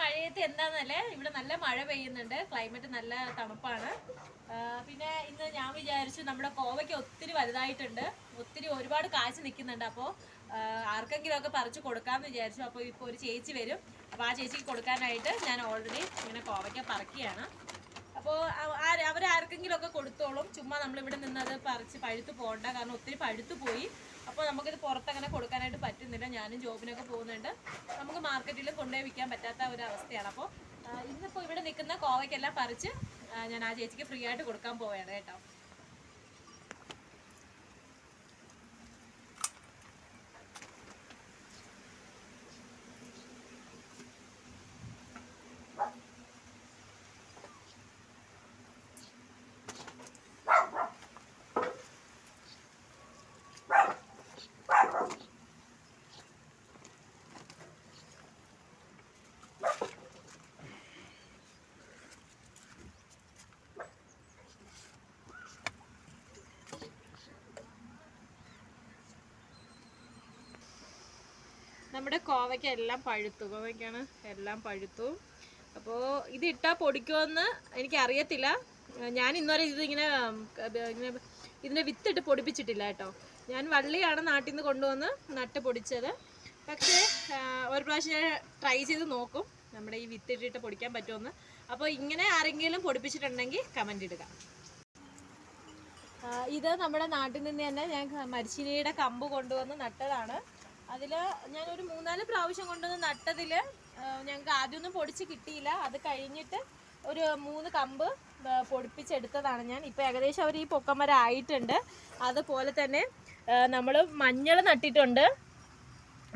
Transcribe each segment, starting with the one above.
മഴയത്ത് എന്താന്നല്ലേ? ഇവിടെ നല്ല മഴ പെയ്യുന്നുണ്ട്. ക്ലൈമറ്റ് നല്ല തണുപ്പാണ്. പിന്നെ ഇന്ന് ഞാൻ വിചാരിച്ചു നമ്മുടെ കോവയ്ക്ക് ഒത്തിരി വലുതായിട്ടുണ്ട്. ഒത്തിരി ഒരുപാട് കാഴ്ച നിൽക്കുന്നുണ്ട്. അപ്പോൾ ആർക്കെങ്കിലും ഒക്കെ പറിച്ചു കൊടുക്കാമെന്ന് വിചാരിച്ചു. അപ്പോൾ ഇപ്പോൾ ഒരു ചേച്ചി വരും. അപ്പോൾ ആ ചേച്ചിക്ക് കൊടുക്കാനായിട്ട് ഞാൻ ഓൾറെഡി ഇങ്ങനെ കോവയ്ക്ക പറിക്കുകയാണ്. അപ്പോൾ അവരാർക്കെങ്കിലും ഒക്കെ കൊടുത്തോളും. ചുമ്മാ നമ്മളിവിടെ അത് പറിച്ച് പഴുത്ത് പോകണ്ട. കാരണം ഒത്തിരി പഴുത്ത് പോയി. അപ്പോൾ നമുക്കിത് പുറത്തങ്ങനെ കൊടുക്കാനായിട്ട് പറ്റുന്നില്ല. ഞാനും ജോബിനൊക്കെ പോകുന്നുണ്ട്. നമുക്ക് മാർക്കറ്റിൽ കൊണ്ടുപോയി വിൽക്കാൻ പറ്റാത്ത ഒരു അവസ്ഥയാണ്. അപ്പോൾ ഇന്നിപ്പോൾ ഇവിടെ നിൽക്കുന്ന കോവയ്ക്കെല്ലാം പറിച്ച് ഞാൻ ആ ചേച്ചിക്ക് ഫ്രീ ആയിട്ട് കൊടുക്കാൻ പോവുകയാണ് കേട്ടോ. നമ്മുടെ കോവയ്ക്ക് എല്ലാം പഴുത്തു. കോവയ്ക്കാണ് എല്ലാം പഴുത്തു. അപ്പോൾ ഇത് ഇട്ടാൽ പൊടിക്കുമെന്ന് എനിക്കറിയത്തില്ല. ഞാൻ ഇന്നുവരെ ഇതിങ്ങനെ ഇങ്ങനെ ഇതിന്റെ വിത്തിട്ട് പൊടിപ്പിച്ചിട്ടില്ല കേട്ടോ. ഞാൻ വള്ളിയാണ് നാട്ടിൽ നിന്ന് കൊണ്ടുവന്ന് നട്ട് പൊടിച്ചത്. പക്ഷേ ഒരു പ്രാവശ്യം ഞാൻ ട്രൈ ചെയ്ത് നോക്കും നമ്മുടെ ഈ വിത്തിട്ടിട്ട് പൊടിക്കാൻ പറ്റുമെന്ന് അപ്പോൾ ഇങ്ങനെ ആരെങ്കിലും പൊടിപ്പിച്ചിട്ടുണ്ടെങ്കിൽ കമന്റ് ഇടുക. ഇത് നമ്മുടെ നാട്ടിൽ നിന്ന് തന്നെ ഞാൻ മരിച്ചിനിയുടെ കമ്പ് കൊണ്ടുവന്ന് നട്ടതാണ്. അതിൽ ഞാനൊരു മൂന്നാൽ പ്രാവശ്യം കൊണ്ടുവന്ന് നട്ടതിൽ ഞങ്ങൾക്ക് ആദ്യമൊന്നും പൊടിച്ച് കിട്ടിയില്ല. അത് കഴിഞ്ഞിട്ട് ഒരു മൂന്ന് കമ്പ് പൊടിപ്പിച്ചെടുത്തതാണ് ഞാൻ. ഇപ്പോൾ ഏകദേശം അവർ ഈ പൊക്കമരം ആയിട്ടുണ്ട്. അതുപോലെ തന്നെ നമ്മൾ മഞ്ഞൾ നട്ടിട്ടുണ്ട്.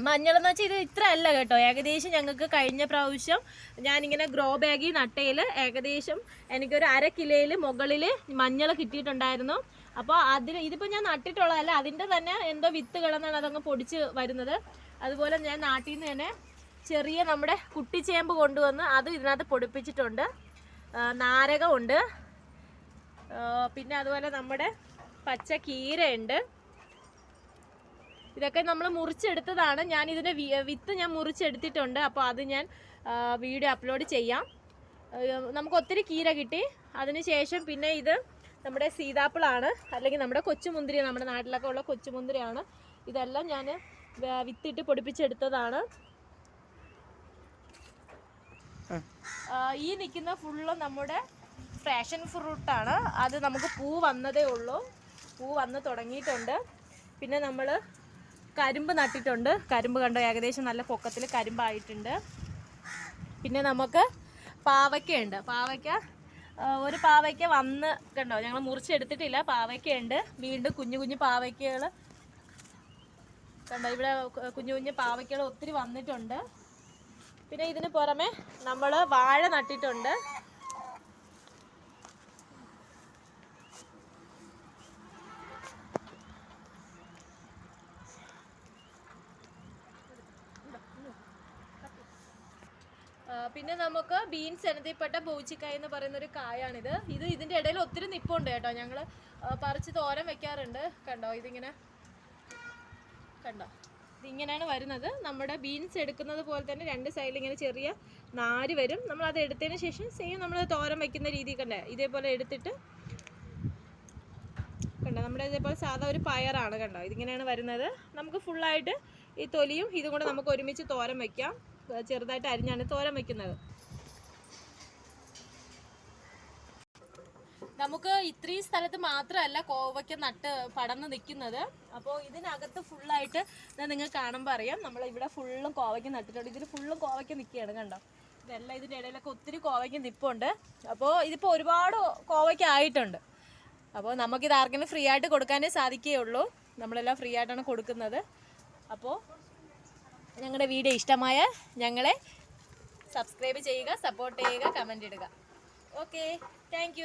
മഞ്ഞൾ എന്ന് വെച്ചാൽ ഇത് ഇത്ര അല്ല കേട്ടോ. ഏകദേശം ഞങ്ങൾക്ക് കഴിഞ്ഞ പ്രാവശ്യം ഞാനിങ്ങനെ ഗ്രോ ബാഗിൽ നട്ടയിൽ ഏകദേശം എനിക്കൊരു അര കിലോയിൽ മുകളിൽ മഞ്ഞൾ കിട്ടിയിട്ടുണ്ടായിരുന്നു. അപ്പോൾ അതിൽ ഇതിപ്പോ ഞാൻ നട്ടിട്ടുള്ളതല്ല അതിന്റെ തന്നെ എന്തോ വിത്ത് കിടന്നാണ് അതങ്ങ് പൊടിച്ച് വരുന്നത്. അതുപോലെ ഞാൻ നാട്ടിൽ നിന്ന് തന്നെ ചെറിയ നമ്മുടെ കുട്ടിച്ചേമ്പ് കൊണ്ടുവന്ന് അത് ഇതിനകത്ത് പൊടിപ്പിച്ചിട്ടുണ്ട്. നാരകമുണ്ട്. പിന്നെ അതുപോലെ നമ്മുടെ പച്ച കീരയുണ്ട്. ഇതൊക്കെ നമ്മൾ മുറിച്ചെടുത്തതാണ്. ഞാൻ ഇതിന്റെ വിത്ത് ഞാൻ മുറിച്ചെടുത്തിട്ടുണ്ട്. അപ്പോൾ അത് ഞാൻ വീഡിയോ അപ്ലോഡ് ചെയ്യാം. നമുക്ക് ഒത്തിരി കീര കിട്ടി. അതിനുശേഷം പിന്നെ ഇത് നമ്മുടെ സീതാപ്പിളാണ്. അല്ലെങ്കിൽ നമ്മുടെ കൊച്ചുമുന്തിരി നമ്മുടെ നാട്ടിലൊക്കെ ഉള്ള കൊച്ചുമുന്തിരിയാണ്. ഇതെല്ലാം ഞാൻ വിത്തിട്ട് പൊടിപ്പിച്ചെടുത്തതാണ്. ഈ നിൽക്കുന്ന ഫുള്ള് നമ്മുടെ ഫാഷൻ ഫ്രൂട്ടാണ്. അത് നമുക്ക് പൂ വന്നതേ ഉള്ളൂ. പൂ വന്ന് തുടങ്ങിയിട്ടുണ്ട്. പിന്നെ നമ്മൾ കരിമ്പ് നട്ടിട്ടുണ്ട്. കരിമ്പ് കണ്ടോ? ഏകദേശം നല്ല പൊക്കത്തിൽ കരിമ്പായിട്ടുണ്ട്. പിന്നെ നമുക്ക് പാവയ്ക്കയുണ്ട്. പാവയ്ക്ക ഒരു പാവയ്ക്ക വന്ന് കണ്ടോ? ഞങ്ങൾ മുറിച്ചെടുത്തിട്ടില്ല പാവയ്ക്കയുണ്ട്. വീണ്ടും കുഞ്ഞു കുഞ്ഞു പാവയ്ക്കകൾ കണ്ടോ? ഇവിടെ കുഞ്ഞു കുഞ്ഞു പാവയ്ക്കകൾ ഒത്തിരി വന്നിട്ടുണ്ട്. പിന്നെ ഇതിന് പുറമെ നമ്മൾ വാഴ നട്ടിട്ടുണ്ട്. പിന്നെ നമുക്ക് ബീൻസ് എനത്തിൽപ്പെട്ട ബോച്ചിക്കായ എന്ന് പറയുന്ന ഒരു കായാണിത്. ഇത് ഇതിന്റെ ഇടയിൽ ഒത്തിരി നിപ്പുണ്ട് കേട്ടോ. ഞങ്ങൾ പറിച്ച് തോരൻ വെക്കാറുണ്ട്. കണ്ടോ? ഇതിങ്ങനെ കണ്ടോ? ഇതിങ്ങനെയാണ് വരുന്നത്. നമ്മുടെ ബീൻസ് എടുക്കുന്നത് പോലെ തന്നെ രണ്ട് സൈഡിൽ ഇങ്ങനെ ചെറിയ നാര് വരും. നമ്മൾ അത് എടുത്തതിന് ശേഷം സെയിം നമ്മൾ തോരം വെക്കുന്ന രീതി കണ്ടേ? ഇതേപോലെ എടുത്തിട്ട് കണ്ടോ? നമ്മുടെ ഇതേപോലെ സാധാ ഒരു പയറാണ് കണ്ടോ? ഇതിങ്ങനെയാണ് വരുന്നത്. നമുക്ക് ഫുള്ളായിട്ട് ഈ തൊലിയും ഇതും കൂടെ നമുക്ക് ഒരുമിച്ച് തോരം ഏർ ചെറുതായിട്ട് അരിഞ്ഞാണ് തോരൻ വെക്കുന്നത്. നമുക്ക് ഇത്രയും സ്ഥലത്ത് മാത്രമല്ല കോവയ്ക്ക നട്ട് പടന്ന് നിൽക്കുന്നത്. അപ്പോൾ ഇതിനകത്ത് ഫുള്ളായിട്ട് നിങ്ങൾ കാണുമ്പോൾ അറിയാം. നമ്മൾ ഇവിടെ ഫുള്ളും കോവയ്ക്ക് നട്ടിട്ടുണ്ട്. ഇതിൽ ഫുള്ളും കോവയ്ക്ക് നിൽക്കുകയാണ് കണ്ടോ? ഇതെല്ലാം ഇതിന്റെ ഇടയിലൊക്കെ ഒത്തിരി കോവയ്ക്ക് നിപ്പുണ്ട്. അപ്പോൾ ഇതിപ്പോൾ ഒരുപാട് കോവയ്ക്ക ആയിട്ടുണ്ട്. അപ്പോൾ നമുക്കിത് ആർക്കെങ്കിലും ഫ്രീ ആയിട്ട് കൊടുക്കാനേ സാധിക്കുകയുള്ളൂ. നമ്മളെല്ലാം ഫ്രീ ആയിട്ടാണ് കൊടുക്കുന്നത്. അപ്പോൾ ഞങ്ങളുടെ വീഡിയോ ഇഷ്ടമായ ഞങ്ങളെ സബ്സ്ക്രൈബ് ചെയ്യുക സപ്പോർട്ട് ചെയ്യുക കമന്റ് ഇടുക. Okay thank